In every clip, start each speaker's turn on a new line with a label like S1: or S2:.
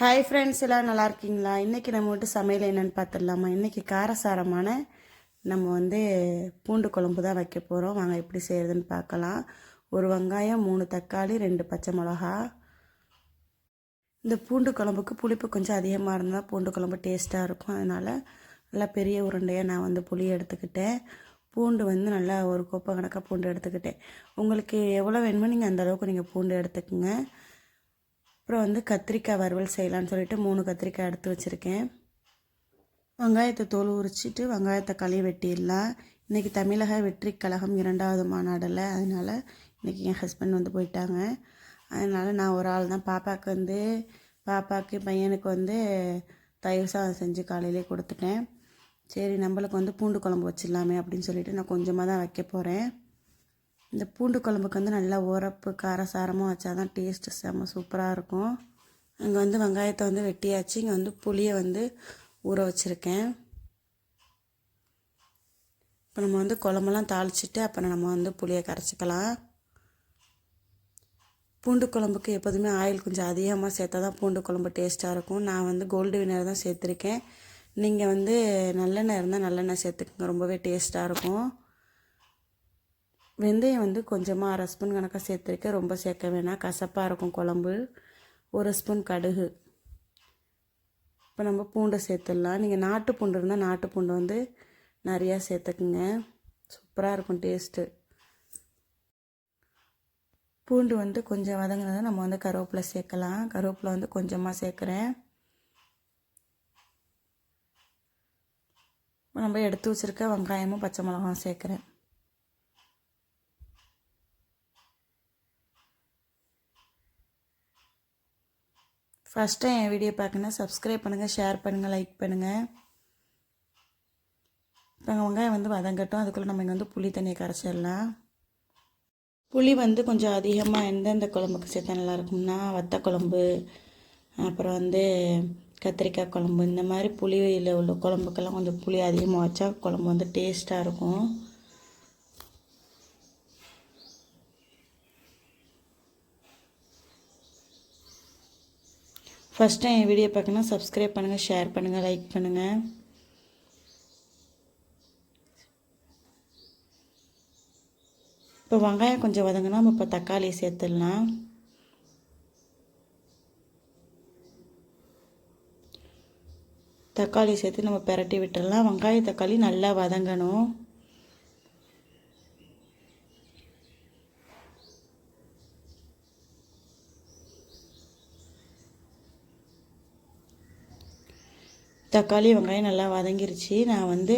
S1: Hi friends எல்லாம் நல்லா இருக்கீங்களா? இன்றைக்கி நம்ம வீட்டு சமையல் என்னென்னு பார்த்துடலாமா? இன்றைக்கி காரசாரமான நம்ம வந்து பூண்டு குழம்பு தான் வைக்க போகிறோம் வாங்க எப்படி செய்கிறதுன்னு பார்க்கலாம். ஒரு வெங்காயம் மூணு தக்காளி ரெண்டு பச்சை மிளகா. இந்த பூண்டு குழம்புக்கு புளிப்பு கொஞ்சம் அதிகமாக இருந்தால் பூண்டு குழம்பு டேஸ்ட்டாக இருக்கும். அதனால் நல்லா பெரிய உருண்டையாக நான் வந்து புளி எடுத்துக்கிட்டேன். பூண்டு வந்து நல்லா ஒரு கோப்பை கணக்காக பூண்டு எடுத்துக்கிட்டேன். உங்களுக்கு எவ்வளோ வேணுமோ நீங்கள் அந்தளவுக்கு நீங்கள் பூண்டு எடுத்துக்கோங்க. அப்புறம் வந்து கத்திரிக்காய் வறுவல் செய்யலான்னு சொல்லிட்டு மூணு கத்திரிக்காய் எடுத்து வச்சுருக்கேன். வெங்காயத்தை தோல் உரிச்சிட்டு வெங்காயத்தை களி வெட்டிடலாம். இன்றைக்கி தமிழக வெற்றி கழகம் இரண்டாவது மாநாடில் அதனால் இன்றைக்கி என் ஹஸ்பண்ட் வந்து போயிட்டாங்க. அதனால் நான் ஒரு ஆள் தான். பாப்பாவுக்கு வந்து பாப்பாவுக்கு பையனுக்கு வந்து தயிர் சாதம் செஞ்சு காலையிலே கொடுத்துட்டேன். சரி நம்மளுக்கு வந்து பூண்டு குழம்பு வச்சிடலாமே அப்படின்னு சொல்லிட்டு நான் கொஞ்சமாக தான் வைக்க போகிறேன் இந்த பூண்டு குழம்புக்கு வந்து நல்லா உரப்பு காரசாரமாக வச்சா தான் டேஸ்ட்டு செம்ம சூப்பராக இருக்கும். அங்கே வந்து வெங்காயத்தை வந்து வெட்டியாச்சு. இங்கே வந்து புளியை வந்து ஊற வச்சுருக்கேன். இப்போ நம்ம வந்து குழம்பெல்லாம் தாளிச்சிட்டு அப்புறம் நம்ம வந்து புளியை கரைச்சிக்கலாம். பூண்டு குழம்புக்கு எப்போதுமே ஆயில் கொஞ்சம் அதிகமாக சேர்த்தா தான் பூண்டு குழம்பு டேஸ்ட்டாக இருக்கும். நான் வந்து கோல்டு வினர் தான் சேர்த்துருக்கேன். நீங்கள் வந்து நல்லெண்ணெய் இருந்தால் நல்லெண்ணெய் சேர்த்துக்கோங்க. ரொம்பவே டேஸ்ட்டாக இருக்கும். வெந்தயம் வந்து கொஞ்சமாக அரை ஸ்பூன் கணக்காக சேர்த்துருக்கேன். ரொம்ப சேர்க்க வேணாம். கசப்பாக இருக்கும் குழம்பு. ஒரு ஸ்பூன் கடுகு. இப்போ நம்ம பூண்டை சேர்த்துடலாம். நீங்கள் நாட்டு பூண்டு இருந்தால் நாட்டு பூண்டு வந்து நிறையா சேர்த்துக்குங்க. சூப்பராக இருக்கும் டேஸ்ட்டு. பூண்டு வந்து கொஞ்சம் வதங்கினதை நம்ம வந்து கருவேப்பிலை சேர்க்கலாம். கருவேப்பிலை வந்து கொஞ்சமாக சேர்க்குறேன். நம்ம எடுத்து வச்சுருக்க வெங்காயமும் பச்சை மிளகாவும் சேர்க்குறேன். ஃபஸ்ட் டைம் என் வீடியோ பார்க்கணுன்னா சப்ஸ்கிரைப் பண்ணுங்கள் ஷேர் பண்ணுங்கள் லைக் பண்ணுங்கள் இப்போ வெங்காயம் வந்து வதங்கட்டும். அதுக்குள்ளே நம்ம இங்கே வந்து புளி தண்ணியை கரைச்சிடலாம். புளி வந்து கொஞ்சம் அதிகமாக எந்தெந்த குழம்புக்கு சேர்த்தா நல்லாயிருக்கும்னா வத்த குழம்பு அப்புறம் வந்து கத்திரிக்காய் குழம்பு இந்த மாதிரி புளியில் உள்ள குழம்புக்கெல்லாம் கொஞ்சம் புளி அதிகமாக வச்சா குழம்பு வந்து டேஸ்ட்டாக இருக்கும். ஃபஸ்ட் டைம் என் வீடியோ பார்க்கணும் சப்ஸ்கிரைப் பண்ணுங்கள் ஷேர் பண்ணுங்கள் லைக் பண்ணுங்கள் இப்போ வெங்காயம் கொஞ்சம் வதங்கினா நம்ம இப்போ தக்காளி சேர்த்துடலாம். தக்காளி சேர்த்து நம்ம பெரட்டி விட்டுடலாம். வெங்காய தக்காளி நல்லா வதங்கணும். தக்காளி வெங்காயம் நல்லா வதங்கிருச்சு. நான் வந்து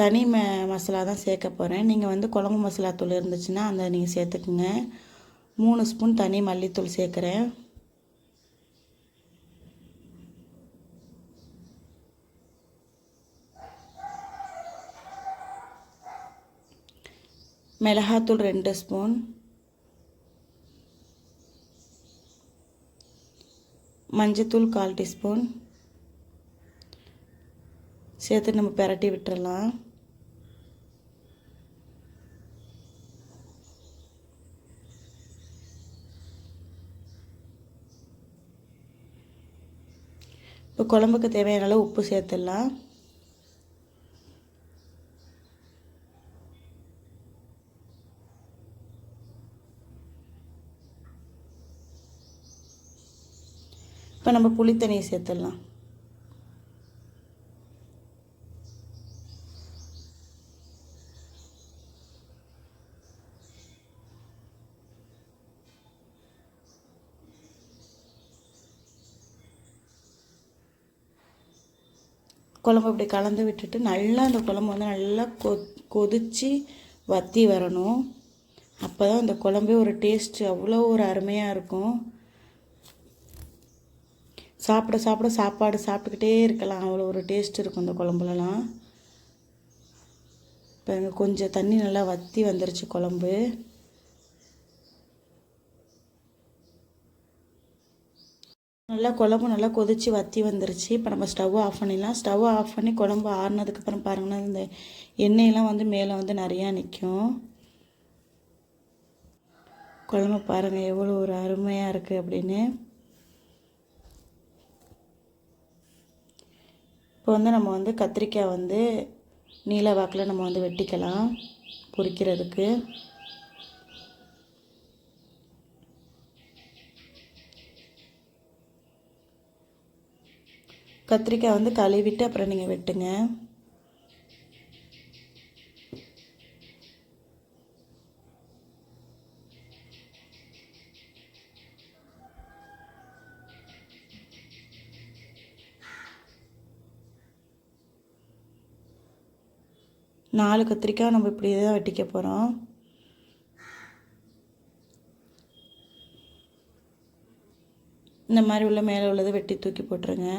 S1: தனி ம மசாலா தான் சேர்க்க போகிறேன் நீங்கள் வந்து குழம்பு மசாலா தூள் இருந்துச்சுன்னா அந்த நீங்கள் சேர்த்துக்குங்க. மூணு ஸ்பூன் தனி மல்லித்தூள் சேர்க்குறேன். மிளகாத்தூள் ரெண்டு ஸ்பூன். மஞ்சத்தூள் கால் டீஸ்பூன். சேர்த்து நம்ம பெரட்டி விட்டுறலாம். இப்போ குழம்புக்கு தேவையான அளவு உப்பு சேர்த்துடலாம். இப்போ நம்ம புளி தண்ணியை சேர்த்துடலாம். குழம்பு அப்படி கலந்து விட்டுட்டு நல்லா அந்த குழம்பு வந்து நல்லா கொ கொதித்து வற்றி வரணும். அப்போ தான் அந்த குழம்பே ஒரு டேஸ்ட்டு அவ்வளோ ஒரு அருமையாக இருக்கும். சாப்பிட சாப்பிட சாப்பாடு சாப்பிட்டுக்கிட்டே இருக்கலாம். அவ்வளோ ஒரு டேஸ்ட் இருக்கும் இந்த குழம்புலலாம். இப்போ கொஞ்சம் தண்ணி நல்லா வற்றி வந்துருச்சு குழம்பு. நல்லா குழம்பு நல்லா கொதித்து வற்றி வந்துருச்சு. இப்போ நம்ம ஸ்டவ் ஆஃப் பண்ணிடலாம். ஸ்டவ் ஆஃப் பண்ணி குழம்பு ஆறுனதுக்கப்புறம் பாருங்கன்னா இந்த எண்ணெயெல்லாம் வந்து மேலே வந்து நிறையா நிற்கும் குழம்பு பாருங்கள் எவ்வளோ ஒரு அருமையாக இருக்குது அப்படின்னு. இப்போ வந்து நம்ம வந்து கத்திரிக்காய் வந்து நீல வாக்கில் நம்ம வந்து வெட்டிக்கலாம் பொரிக்கிறதுக்கு. கத்திரிக்காய் வந்து கழுவிட்டு அப்புறம் நீங்கள் வெட்டுங்க. நாலு கத்திரிக்காய் நம்ம இப்படி தான் வெட்டிக்க போகிறோம் இந்த மாதிரி உள்ள மேலே உள்ளதை வெட்டி தூக்கி போட்டுருங்க.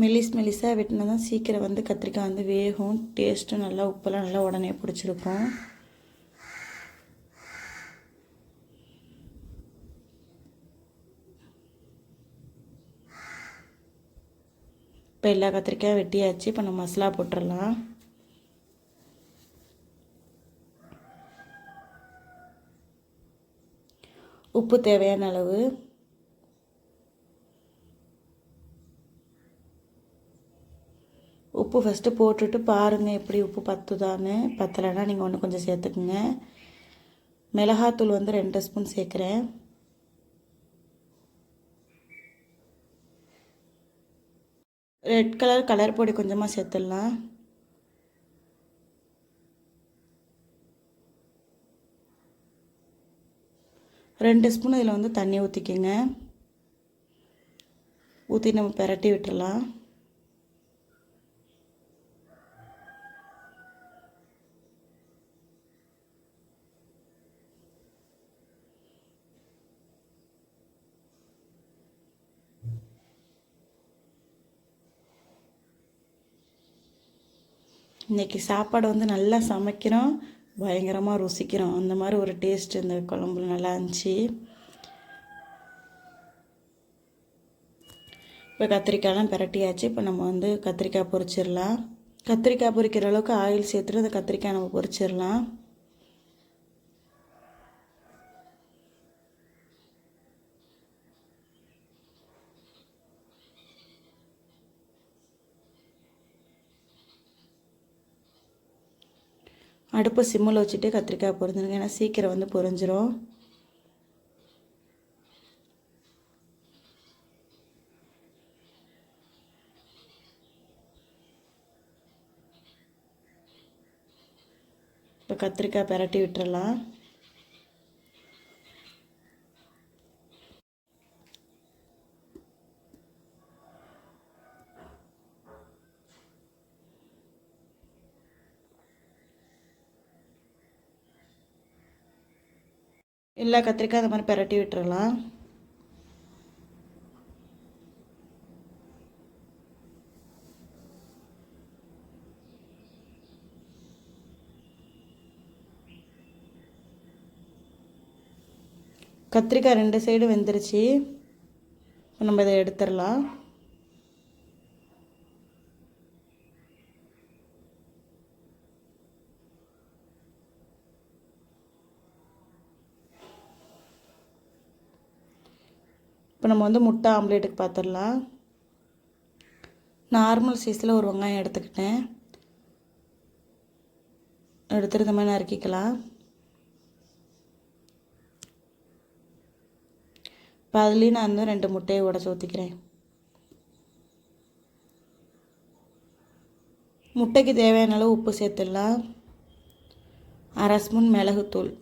S1: மெலிஸ் மெலிஸாக வெட்டினா தான் சீக்கிரம் வந்து கத்திரிக்காய் வந்து வேகும். டேஸ்ட்டும் நல்லா உப்பெல்லாம் நல்லா உடனே பிடிச்சிருக்கும். இப்போ எல்லா கத்திரிக்காயும் வெட்டியாச்சு. இப்போ நம்ம மசாலா போட்டுடலாம். உப்பு தேவையான அளவு. உப்பு ஃபஸ்ட்டு போட்டுட்டு பாருங்கள் எப்படி உப்பு பத்துதான்னு. பத்தலைன்னா நீங்கள் ஒன்று கொஞ்சம் சேர்த்துக்குங்க. மிளகாத்தூள் வந்து ரெண்டு ஸ்பூன் சேர்க்குறேன். ரெட் கலர் கலர் பொடி கொஞ்சமாக சேர்த்துடலாம். ரெண்டு ஸ்பூன் இதில் வந்து தண்ணி ஊற்றிக்கோங்க ஊற்றி நம்ம பெரட்டி விட்டுடலாம். இன்றைக்கி சாப்பாடு வந்து நல்லா சமைக்கிறோம். பயங்கரமாக ருசிக்கிறோம். அந்த மாதிரி ஒரு டேஸ்ட் இந்த குழம்புல நல்லா இருந்துச்சு. இப்போ கத்திரிக்காயெலாம் பிரட்டியாச்சு. இப்போ நம்ம வந்து கத்திரிக்காய் பொறிச்சிடலாம் கத்திரிக்காய் பொரிக்கிற அளவுக்கு ஆயில் சேர்த்துட்டு அந்த கத்திரிக்காய் நம்ம பொறிச்சிடலாம் அடுப்பை சிம்மில் வச்சுட்டு கத்திரிக்காய் பொரிஞ்சிருங்க. ஏன்னா சீக்கிரம் வந்து பொரிஞ்சிரும். இப்போ கத்திரிக்காய் பெரட்டி விட்டுறலாம். எல்லா கத்திரிக்காய் அந்த மாதிரி பரட்டி விட்டுறலாம். கத்திரிக்காய் ரெண்டு சைடு வெந்துருச்சு. நம்ம இதை எடுத்துடலாம். இப்போ நம்ம வந்து முட்டை ஆம்லேட்டுக்கு பார்த்துடலாம். நார்மல் சைஸில் ஒரு வெங்காயம் எடுத்துக்கிட்டேன். எடுத்துகிட்டு இந்த மாதிரி நறுக்கிக்கலாம். இப்போ அதுலேயும் நான் வந்து ரெண்டு முட்டையை உடச்சி ஊற்றிக்கிறேன் முட்டைக்கு தேவையான அளவு உப்பு சேர்த்துடலாம். அரை ஸ்பூன் மிளகுத்தூள்.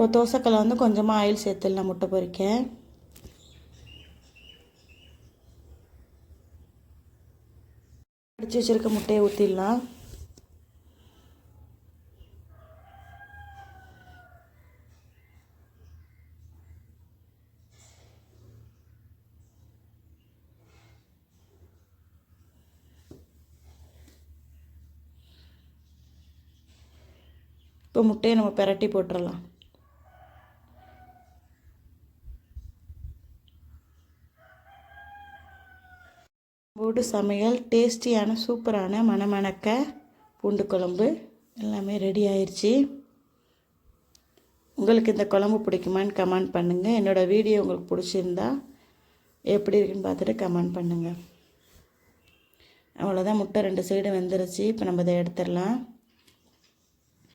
S1: இப்போ தோசைக்கல்ல வந்து கொஞ்சமாக ஆயில் சேர்த்துடலாம் முட்டை பொறிக்க அடித்து வச்சுருக்க முட்டையை ஊற்றிடலாம் இப்போ முட்டையை நம்ம பெரட்டி போட்டுடலாம். கூட்டு சமையல் டேஸ்டியான சூப்பரான மணமணக்க பூண்டு குழம்பு எல்லாமே ரெடி ஆயிடுச்சு உங்களுக்கு இந்த குழம்பு பிடிக்குமான்னு கமெண்ட் பண்ணுங்கள் என்னோடய வீடியோ உங்களுக்கு பிடிச்சிருந்தா எப்படி இருக்குன்னு பார்த்துட்டு கமெண்ட் பண்ணுங்கள் அவ்வளோதான் முட்டை ரெண்டு சைடு வெந்துருச்சு. இப்போ நம்ம இதை எடுத்துடலாம்.